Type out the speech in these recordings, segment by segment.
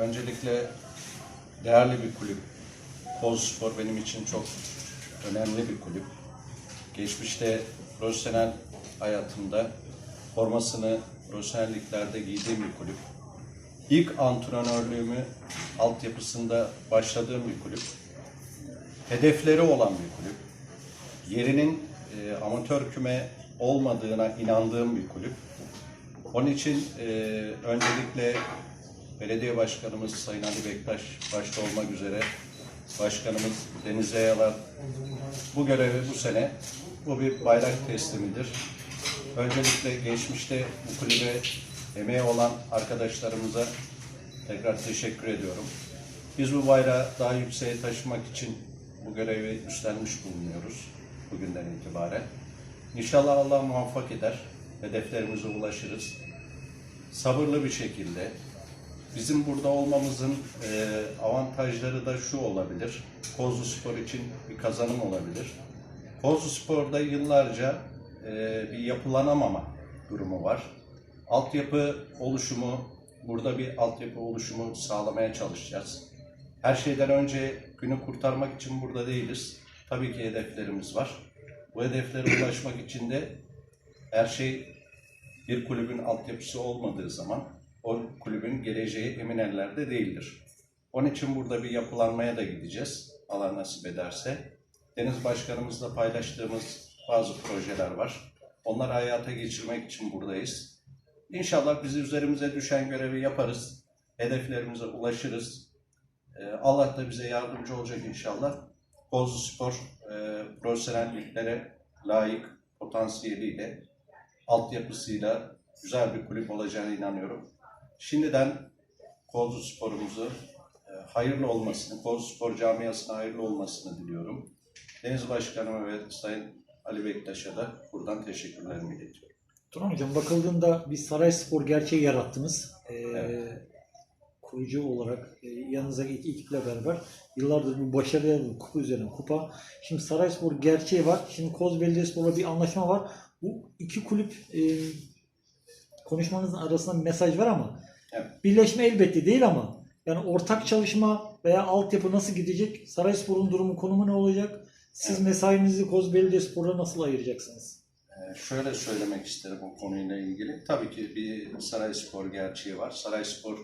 öncelikle değerli bir kulüp. Koz benim için çok önemli bir kulüp. Geçmişte profesyonel hayatımda formasını profesyonel liglerde giydiğim bir kulüp. İlk antrenörlüğümü altyapısında başladığım bir kulüp. Hedefleri olan bir kulüp. Yerinin e, amatör küme olmadığına inandığım bir kulüp. Onun için e, öncelikle belediye başkanımız Sayın Ali Bektaş başta olmak üzere başkanımız Deniz Eyalar bu görevi bu sene bu bir bayrak teslimidir. Öncelikle geçmişte bu kulübe emeği olan arkadaşlarımıza tekrar teşekkür ediyorum. Biz bu bayrağı daha yükseğe taşımak için bu görevi üstlenmiş bulunuyoruz bugünden itibaren. İnşallah Allah muvaffak eder. Hedeflerimize ulaşırız. Sabırlı bir şekilde. Bizim burada olmamızın e, avantajları da şu olabilir. Kozlu Spor için bir kazanım olabilir. Kozlu Spor'da yıllarca e, bir yapılanamama durumu var. Altyapı oluşumu, burada bir altyapı oluşumu sağlamaya çalışacağız. Her şeyden önce günü kurtarmak için burada değiliz. Tabii ki hedeflerimiz var. Bu hedeflere ulaşmak için de her şey bir kulübün altyapısı olmadığı zaman o kulübün geleceği emin ellerde değildir. Onun için burada bir yapılanmaya da gideceğiz. Allah nasip ederse. Deniz Başkanımızla paylaştığımız bazı projeler var. Onları hayata geçirmek için buradayız. İnşallah bizi üzerimize düşen görevi yaparız. Hedeflerimize ulaşırız. Ee, Allah da bize yardımcı olacak inşallah. Kozlu Spor e, profesyonel liglere layık potansiyeliyle, altyapısıyla güzel bir kulüp olacağına inanıyorum. Şimdiden Kozlu Spor'umuzu e, hayırlı olmasını, Kozlu Spor camiasına hayırlı olmasını diliyorum. Deniz Başkanıma ve Sayın Ali Bektaş'a da buradan teşekkürlerimi iletiyorum. Turan Hocam bakıldığında bir Sarayspor gerçeği yarattınız. Ee, Evet. Kurucu olarak e, yanınızdaki iki ekiple beraber yıllardır bu başarılı kupa üzerine kupa. Şimdi Sarayspor gerçeği var. Şimdi Koz Belediyespor'la bir anlaşma var. Bu iki kulüp e, konuşmanızın arasında bir mesaj var ama Evet. birleşme elbette değil ama yani ortak çalışma veya altyapı nasıl gidecek? Sarayspor'un durumu konumu ne olacak? Siz Evet. mesainizi Koz Belediyespor'la nasıl ayıracaksınız? Ee, Şöyle söylemek isterim bu konuyla ilgili. Tabii ki bir Sarayspor gerçeği var. Sarayspor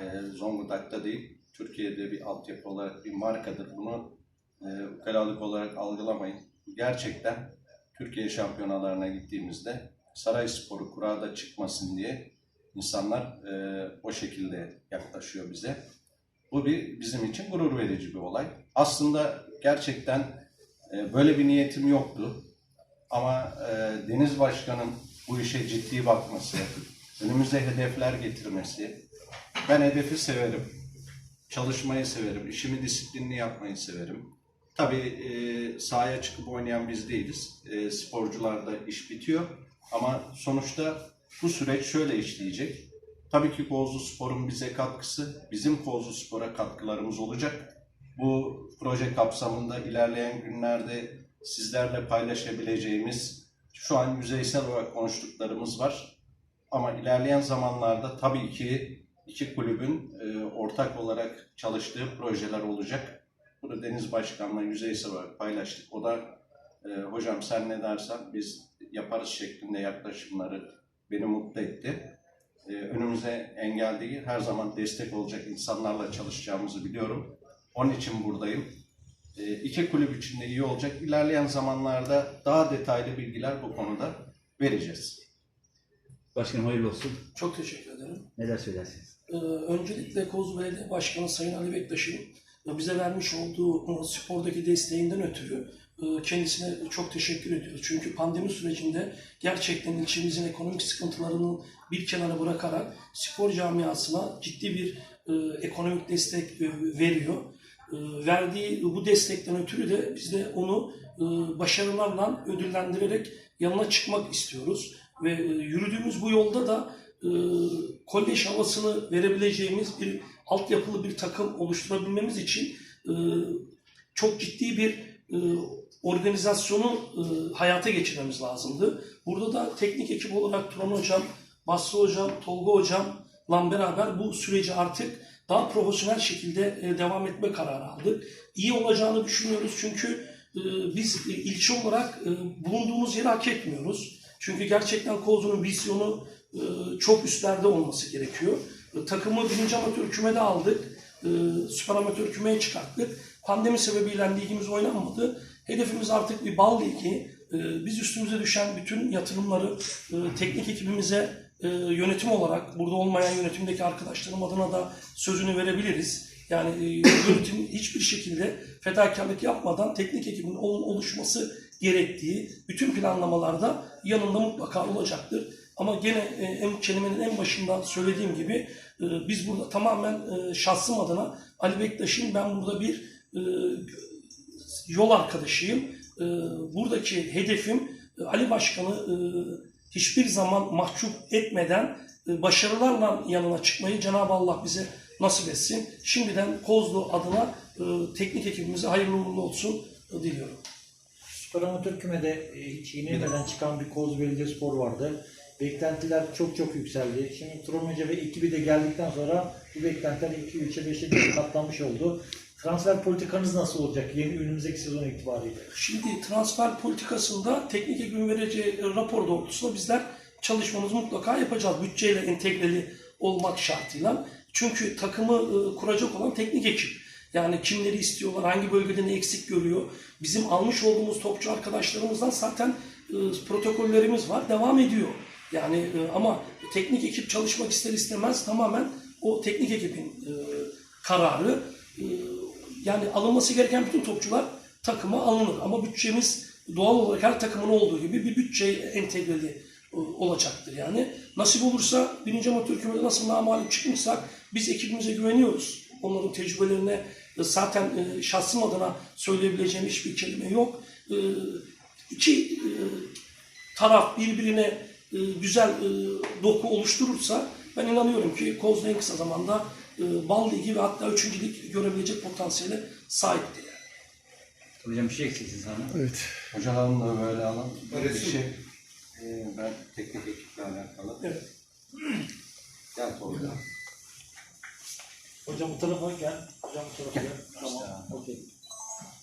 e, Zonguldak'ta değil, Türkiye'de bir altyapı olarak bir markadır. Bunu e, ukalalık olarak algılamayın. Gerçekten Türkiye şampiyonalarına gittiğimizde Sarayspor'u kurada çıkmasın diye insanlar e, o şekilde yaklaşıyor bize. Bu bir bizim için gurur verici bir olay. Aslında gerçekten e, böyle bir niyetim yoktu. Ama e, Deniz Başkan'ın bu işe ciddi bakması, önümüze hedefler getirmesi, ben hedefi severim, çalışmayı severim, işimi disiplinli yapmayı severim. Tabii e, sahaya çıkıp oynayan biz değiliz, e, sporcularda iş bitiyor ama sonuçta bu süreç şöyle işleyecek. Tabii ki Kozlu Spor'un bize katkısı, bizim Kozlu Spor'a katkılarımız olacak. Bu proje kapsamında ilerleyen günlerde sizlerle paylaşabileceğimiz şu an yüzeysel olarak konuştuklarımız var. Ama ilerleyen zamanlarda tabii ki iki kulübün e, ortak olarak çalıştığı projeler olacak. Bunu Deniz Başkan'la yüzeysel olarak paylaştık. O da e, hocam sen ne dersen biz yaparız şeklinde yaklaşımları beni mutlu etti. E, önümüze engel değil, her zaman destek olacak insanlarla çalışacağımızı biliyorum. Onun için buradayım. E, iki kulüp için de iyi olacak. İlerleyen zamanlarda daha detaylı bilgiler bu konuda vereceğiz. Başkanım hayırlı olsun. Çok teşekkür ederim. Neler söylersiniz? Ee, öncelikle Kozlu Belediye Başkanı Sayın Ali Bektaş'ın bize vermiş olduğu spordaki desteğinden ötürü e, kendisine çok teşekkür ediyoruz. Çünkü pandemi sürecinde gerçekten ilçemizin ekonomik sıkıntılarını bir kenara bırakarak spor camiasına ciddi bir e, ekonomik destek e, veriyor. Verdiği bu destekten ötürü de biz de onu başarılarla ödüllendirerek yanına çıkmak istiyoruz. Ve yürüdüğümüz bu yolda da kolej havasını verebileceğimiz bir altyapılı bir takım oluşturabilmemiz için e, çok ciddi bir e, organizasyonu e, hayata geçirmemiz lazımdı. Burada da teknik ekip olarak Turan Hocam, Basri Hocam, Tolga Hocam beraber bu süreci artık daha profesyonel şekilde e, devam etme kararı aldık. İyi olacağını düşünüyoruz çünkü e, biz e, ilçe olarak e, bulunduğumuz yeri hak etmiyoruz. Çünkü gerçekten Kozlu'nun vizyonu e, çok üstlerde olması gerekiyor. Takımı birinci amatör kümede aldık. E, Süper amatör kümeye çıkarttık. Pandemi sebebiyle ligimiz oynanmadı. Hedefimiz artık bir bal ligi. E, Biz üstümüze düşen bütün yatırımları e, teknik ekibimize e, yönetim olarak, burada olmayan yönetimdeki arkadaşlarım adına da sözünü verebiliriz. Yani e, yönetim hiçbir şekilde fedakarlık yapmadan teknik ekibin ol- oluşması gerektiği bütün planlamalarda yanında mutlaka olacaktır. Ama gene e, en kelimenin en başından söylediğim gibi e, biz burada tamamen e, şahsım adına Ali Bektaş'ın ben burada bir yol arkadaşıyım. Buradaki hedefim Ali Başkan'ı hiçbir zaman mahcup etmeden başarılarla yanına çıkmayı Cenab-ı Allah bize nasip etsin. Şimdiden Kozlu adına teknik ekibimize hayırlı uğurlu olsun diliyorum. Süper Amatör Küme'de hiç yenilmeden çıkan bir Koz Belediyespor vardı. Beklentiler çok çok yükseldi. Şimdi Turan Hoca ve ekibi de geldikten sonra bu beklentiler 2, 3'e 5'e katlanmış oldu. Transfer politikanız nasıl olacak yeni önümüzdeki sezon itibariyle? Şimdi transfer politikasında teknik ekibin vereceği rapor doğrultusunda bizler çalışmamızı mutlaka yapacağız. Bütçeyle entegreli olmak şartıyla. Çünkü takımı e, kuracak olan teknik ekip. Yani kimleri istiyorlar, hangi bölgede ne eksik görüyor. Bizim almış olduğumuz topçu arkadaşlarımızdan zaten e, protokollerimiz var, devam ediyor. Yani e, ama teknik ekip çalışmak ister istemez tamamen o teknik ekibin e, kararı. E, yani alınması gereken bütün topçular takıma alınır. Ama bütçemiz doğal olarak her takımın olduğu gibi bir bütçe entegreli olacaktır yani. Nasip olursa birinci amatör kümede nasıl namalip çıkmışsak biz ekibimize güveniyoruz. Onların tecrübelerine zaten şahsım adına söyleyebileceğim hiçbir kelime yok. İki taraf birbirine e, güzel e, doku oluşturursa ben inanıyorum ki Kozlu en kısa zamanda e, Bal Ligi ve hatta 3. lig görebilecek potansiyele sahiptir. Yani. Hocam bir şey eksiksiniz sana. Evet. Hocalarımla böyle alalım. Bir şey, e, ben teknik ekiple alakalı. Evet. Gel Tolga. Hocam bu tarafa gel. Hocam bu tarafa gel. Tamam. Okey.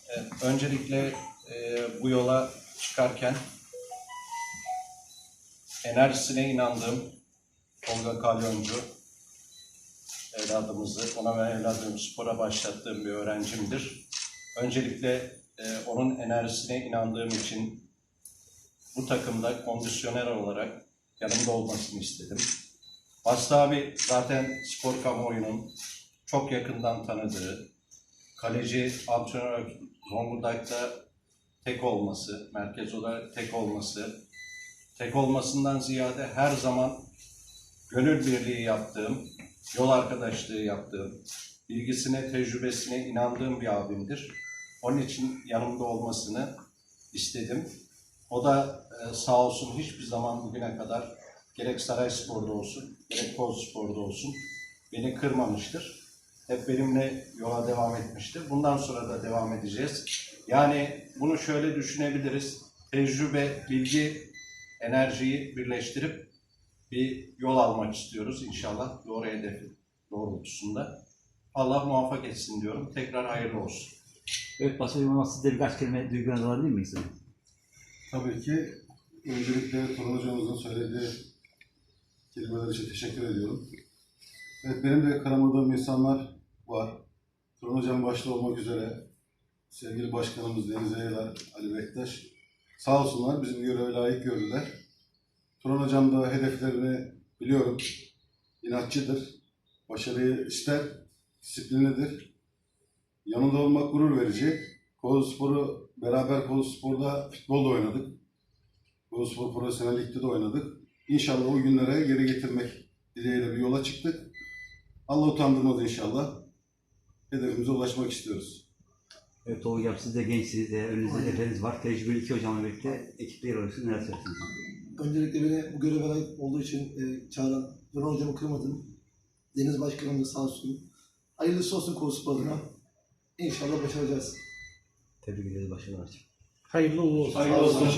Evet, öncelikle e, bu yola çıkarken enerjisine inandığım Tolga Kalyoncu evladımızı, ona ve evladım spora başlattığım bir öğrencimdir. Öncelikle e, onun enerjisine inandığım için bu takımda kondisyoner olarak yanımda olmasını istedim. Basri abi zaten spor kamuoyunun çok yakından tanıdığı, kaleci antrenör Zonguldak'ta tek olması, merkez olarak tek olması, tek olmasından ziyade her zaman gönül birliği yaptığım, yol arkadaşlığı yaptığım, bilgisine, tecrübesine inandığım bir abimdir. Onun için yanımda olmasını istedim. O da e, sağ olsun hiçbir zaman bugüne kadar gerek Sarayspor'da olsun, gerek Kozspor'da olsun beni kırmamıştır hep benimle yola devam etmiştir. Bundan sonra da devam edeceğiz. Yani bunu şöyle düşünebiliriz. Tecrübe, bilgi, enerjiyi birleştirip bir yol almak istiyoruz inşallah doğru hedef doğrultusunda. Allah muvaffak etsin diyorum. Tekrar hayırlı olsun. Evet Basri Hocam siz de birkaç kelime duygularınızı alabilir miyiz? Tabii ki öncelikle Turan Hocamızın söylediği kelimeler için teşekkür ediyorum. Evet benim de kanamadığım insanlar var. Turan Hocam başta olmak üzere sevgili başkanımız Deniz Eyler, Ali Bektaş sağ olsunlar bizim göreve layık gördüler. Turan Hocam da hedeflerini biliyorum. İnatçıdır. Başarıyı ister. Disiplinlidir. Yanında olmak gurur verecek. Kozaspor'u beraber Kozaspor'da futbol da oynadık. Kozaspor Profesyonel Lig'de de oynadık. İnşallah o günlere geri getirmek dileğiyle bir yola çıktık. Allah utandırmaz inşallah. Hedefimize ulaşmak istiyoruz. Evet Tolga Hocam siz de gençsiniz. E, önünüzde hedefleriniz var. Tecrübeli iki hocamla birlikte ekiple yer alıyorsunuz. Neler söylersiniz? Öncelikle beni bu göreve layık olduğu için e, çağıran Duran hocamı kırmadım. Deniz Başkanım da sağ olsun. Hayırlısı olsun Kospor adına. İnşallah başaracağız. Tebrik ederiz başarılar. Hayırlı uğurlu olsun. Hayırlı olsun.